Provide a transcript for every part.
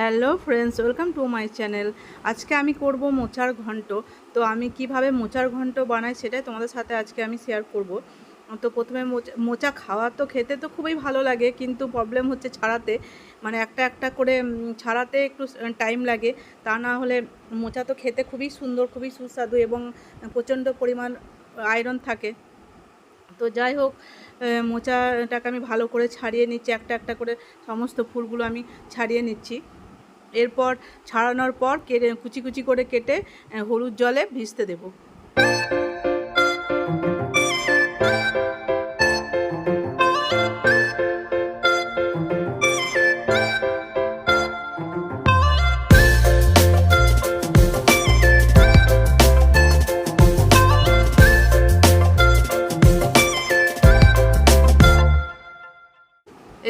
Hello friends, welcome to my channel. আজকে আমি করব মোচার ঘন্ট। তো আমি কীভাবে মোচার ঘন্ট বানাই সেটাই তোমাদের সাথে আজকে আমি শেয়ার করব। তো প্রথমে মোচা মোচা খাওয়া তো খেতে তো খুবই ভালো লাগে, কিন্তু প্রবলেম হচ্ছে ছাড়াতে। মানে একটা একটা করে ছাড়াতে একটু টাইম লাগে। তা না হলে মোচা তো খেতে খুবই সুন্দর, খুবই সুস্বাদু এবং প্রচণ্ড পরিমাণ আয়রন থাকে। তো যাই হোক মোচাটাকে আমি ভালো করে ছাড়িয়ে নিচ্ছি। একটা একটা করে সমস্ত ফুলগুলো আমি ছাড়িয়ে নিচ্ছি। এরপর ছাড়ানোর পর কেটে কুচি কুচি করে কেটে হলুদ জলে ভিজতে দেবো।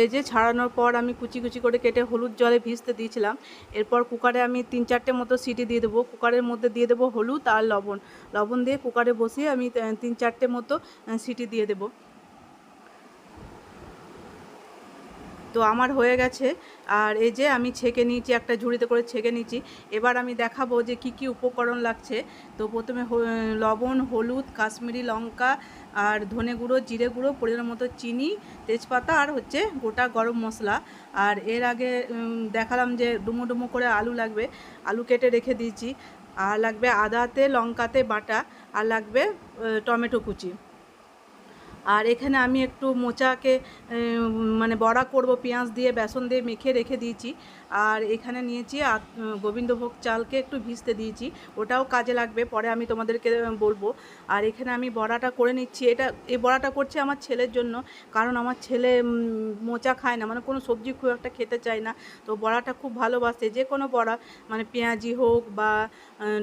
এই যে ছাড়ানোর পর আমি কুচি কুচি করে কেটে হলুদ জলে ভিজতে দিয়েছিলাম। এরপর কুকারে আমি তিন চারটে মতো সিটি দিয়ে দেবো। কুকারের মধ্যে দিয়ে দেবো হলুদ আর লবণ। লবণ দিয়ে কুকারে বসিয়ে আমি তিন চারটে মতো সিটি দিয়ে দেবো। তো আমার হয়ে গেছে। আর এই যে আমি ছেঁকে নিয়েছি, একটা ঝুড়িতে করে ছেঁকে নিয়েছি। এবার আমি দেখাবো যে কি কি উপকরণ লাগছে। তো প্রথমে লবণ, হলুদ, কাশ্মীরি লঙ্কা আর ধনে গুঁড়ো, জিরে গুঁড়ো, পরিমাণ মতো চিনি, তেজপাতা আর হচ্ছে গোটা গরম মশলা। আর এর আগে দেখালাম যে ডুমো ডুমো করে আলু লাগবে। আলু কেটে রেখে দিয়েছি। আর লাগবে আদাতে, লঙ্কাতে বাটা। আর লাগবে টমেটো কুচি। আর এখানে আমি একটু মোচাকে মানে বড়া করব, পেঁয়াজ দিয়ে, বেসন দিয়ে মেখে রেখে দিয়েছি। আর এখানে নিয়েছি গোবিন্দভোগ চালকে একটু ভিজতে দিয়েছি। ওটাও কাজে লাগবে, পরে আমি তোমাদেরকে বলব। আর এখানে আমি বড়াটা করে নিচ্ছি। এটা এই বড়াটা করছি আমার ছেলের জন্য, কারণ আমার ছেলে মোচা খায় না মানে কোনো সবজি খুব একটা খেতে চায় না। তো বড়াটা খুব ভালোবাসে, যে কোনো বড়া মানে পেঁয়াজি হোক বা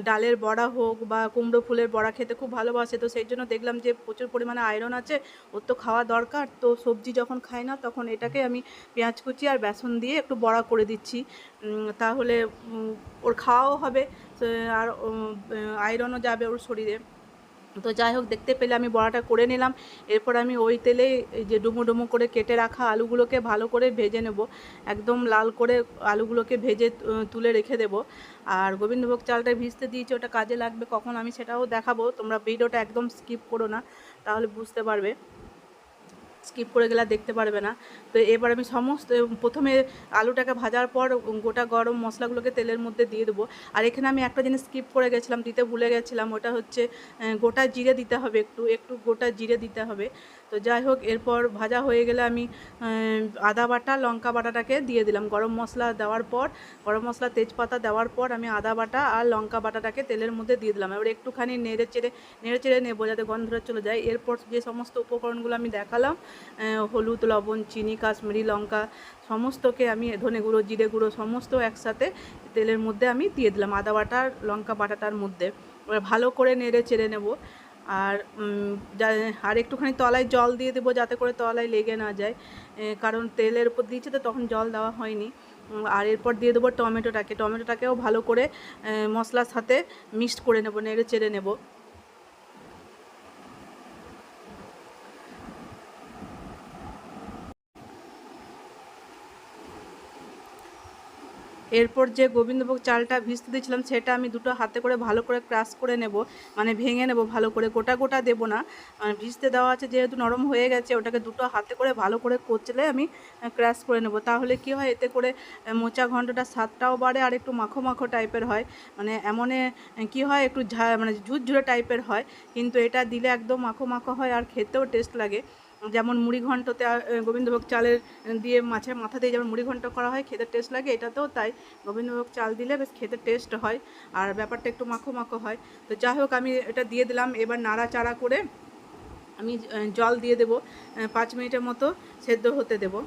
ডালের বড়া হোক বা কুমড়ো ফুলের বড়া খেতে খুব ভালোবাসে। তো সেই জন্য দেখলাম যে প্রচুর পরিমাণে আয়রন আছে ওর তো খাওয়া দরকার, তো সবজি যখন খায় না তখন এটাকে আমি পেঁয়াজ কুচি আর বেসন দিয়ে একটু বড়া করে দিচ্ছি। তাহলে ওর খাওয়াও হবে আর আয়রনও যাবে ওর শরীরে। তো যাই হোক, দেখতে পেলে আমি বড়াটা করে নিলাম। এরপর আমি ওই তেলে যে ডুমো ডুমো করে কেটে রাখা আলুগুলোকে ভালো করে ভেজে নেব। একদম লাল করে আলুগুলোকে ভেজে তুলে রেখে দেব। আর গোবিন্দভোগ চালটা ভিজতে দিয়েছি, ওটা কাজে লাগবে, কখন আমি সেটাও দেখাবো। তোমরা ভিডিওটা একদম স্কিপ করো না, তাহলে বুঝতে পারবে। স্কিপ করে গেলে দেখতে পারবে না। তো এবার আমি সমস্ত প্রথমে আলুটাকে ভাজার পর গোটা গরম মশলাগুলোকে তেলের মধ্যে দিয়ে দেবো। আর এখানে আমি একটা জিনিস স্কিপ করে গেছিলাম, দিতে ভুলে গেছিলাম, ওটা হচ্ছে গোটা জিরে দিতে হবে একটু একটু গোটা জিরে দিতে হবে। তো যাই হোক, এরপর ভাজা হয়ে গেলে আমি আদা বাটা, লঙ্কা বাটাটাকে দিয়ে দিলাম। গরম মশলা দেওয়ার পর, গরম মশলা তেজপাতা দেওয়ার পর আমি আদা বাটা আর লঙ্কা বাটাটাকে তেলের মধ্যে দিয়ে দিলাম। এবার একটুখানি নেড়ে চেড়ে নেড়ে চেড়ে নেব যাতে গন্ধটা চলে যায়। এরপর যে সমস্ত উপকরণগুলো আমি দেখালাম হলুদ, লবণ, চিনি, কাশ্মীরি লঙ্কা, সমস্তকে আমি ধনে গুঁড়ো, জিরে গুঁড়ো, সমস্ত একসাথে তেলের মধ্যে আমি দিয়ে দিলাম আদা বাটা লঙ্কা বাটাটার মধ্যে। এবার ভালো করে নেড়ে চেড়ে নেব। আর আর একটুখানি তলায় জল দিয়ে দেবো যাতে করে তলায় লেগে না যায়। কারণ তেলের উপর দিয়েছে তো তখন জল দেওয়া হয়নি। আর এরপর দিয়ে দেবো টমেটোটাকে। টমেটোটাকেও ভালো করে মশলার সাথে মিক্সড করে নেব, নেড়ে চেড়ে নেব। এরপর যে গোবিন্দভোগ চালটা ভিজতে দিয়েছিলাম, সেটা আমি দুটো হাতে করে ভালো করে ক্রাশ করে নেব মানে ভেঙে নেব ভালো করে, গোটা গোটা দেবো না। ভিজতে দেওয়া আছে যেহেতু নরম হয়ে গেছে, ওটাকে দুটো হাতে করে ভালো করে কচলে আমি ক্রাশ করে নেব। তাহলে কি হয়, এতে করে মোচা ঘন্টটা স্বাদটাও বাড়ে আর একটু মাখো মাখো টাইপের হয়। মানে এমনে কি হয়, একটু ঝা মানে ঝুরঝুরে টাইপের হয়, কিন্তু এটা দিলে একদম মাখো মাখো হয় আর খেতেও টেস্ট লাগে। যেমন মুড়ি ঘন্টতে গোবিন্দভোগ চালের দিয়ে মাছের মাথা দিয়ে যেমন মুড়ি ঘন্ট করা হয়, খেতে টেস্ট লাগে, এটাতেও তাই। গোবিন্দভোগ চাল দিলে বেশ খেতে টেস্ট হয় আর ব্যাপারটা একটু মাখো মাখো হয়। তো যাই হোক, আমি এটা দিয়ে দিলাম, এবার নাড়াচাড়া করে আমি জল দিয়ে দেব পাঁচ মিনিটের মতো সেদ্ধ হতে দেবো।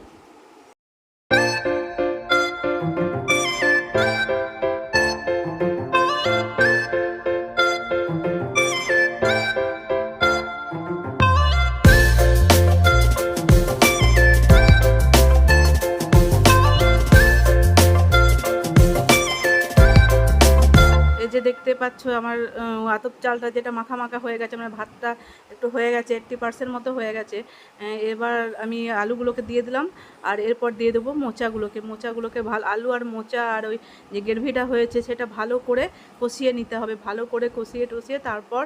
পাচ্ছ আমার আতপ চালটা যেটা মাখা মাখা হয়ে গেছে মানে ভাতটা একটু হয়ে গেছে এইট্টি পার্সেন্ট মতো হয়ে গেছে। এবার আমি আলুগুলোকে দিয়ে দিলাম, আর এরপর দিয়ে দেবো মোচাগুলোকে। মোচাগুলোকে ভালো, আলু আর মোচা আর ওই যে গ্রেভিটা হয়েছে, সেটা ভালো করে কষিয়ে নিতে হবে। ভালো করে কষিয়ে টষিয়ে তারপর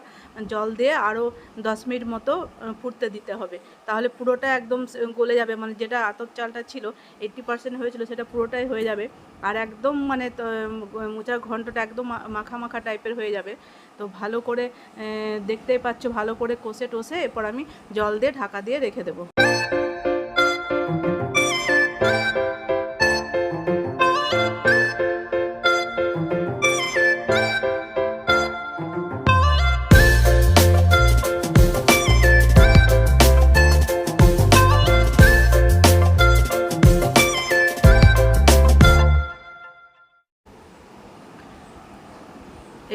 জল দিয়ে আরও দশ মিনিট মতো ফুটতে দিতে হবে। তাহলে পুরোটা একদম গলে যাবে। মানে যেটা আতপ চালটা ছিল এইট্টি পার্সেন্ট হয়েছিল, সেটা পুরোটাই হয়ে যাবে। আর একদম মানে মোচার ঘন্টটা একদম মাখা মাখা টাইপের হয়ে যাবে। তো ভালো করে দেখতেই পাচ্ছ, ভালো করে কষে টষে এরপর আমি জল দিয়ে ঢাকা দিয়ে রেখে দেবো।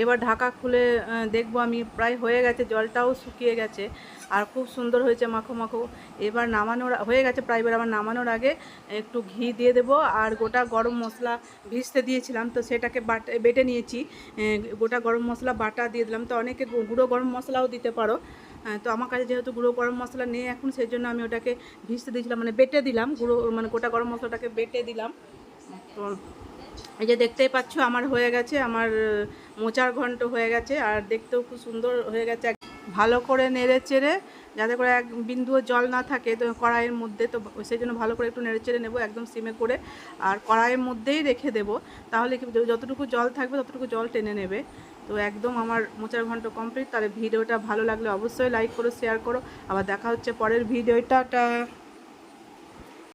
এবার ঢাকা খুলে দেখব আমি, প্রায় হয়ে গেছে, জলটাও শুকিয়ে গেছে, আর খুব সুন্দর হয়েছে মাখো মাখো। এবার নামানোর, হয়ে গেছে প্রায় এবার আমার নামানোর আগে একটু ঘি দিয়ে দেবো, আর গোটা গরম মশলা ভিজতে দিয়েছিলাম, তো সেটাকে বাটা, বেটে নিয়েছি গোটা গরম মশলা বাটা দিয়ে দিলাম। তো অনেকে গুঁড়ো গরম মশলাও দিতে পারো তো আমার কাছে যেহেতু গুঁড়ো গরম মশলা নেই এখন, সেই জন্য আমি ওটাকে ভিজতে দিয়েছিলাম মানে বেটে দিলাম, গুঁড়ো মানে গোটা গরম মশলাটাকে বেটে দিলাম। তো এই যে দেখতেই পাচ্ছ, আমার হয়ে গেছে, আমার মোচার ঘন্ট হয়ে গেছে, আর দেখতেও খুব সুন্দর হয়ে গেছে। ভালো করে নেড়ে চেড়ে, যাতে করে এক বিন্দুও জল না থাকে, তো কড়াইয়ের মধ্যে তো সেই জন্য ভালো করে একটু নেড়ে চেড়ে নেব, একদম সিমে করে। আর কড়াইয়ের মধ্যেই রেখে দেবো, তাহলে কি যতটুকু জল থাকবে, ততটুকু জল টেনে নেবে। তো একদম আমার মোচার ঘন্ট কমপ্লিট, তাহলে ভিডিওটা ভালো লাগলে অবশ্যই লাইক করো, শেয়ার করো। আবার দেখা হচ্ছে পরের ভিডিওটা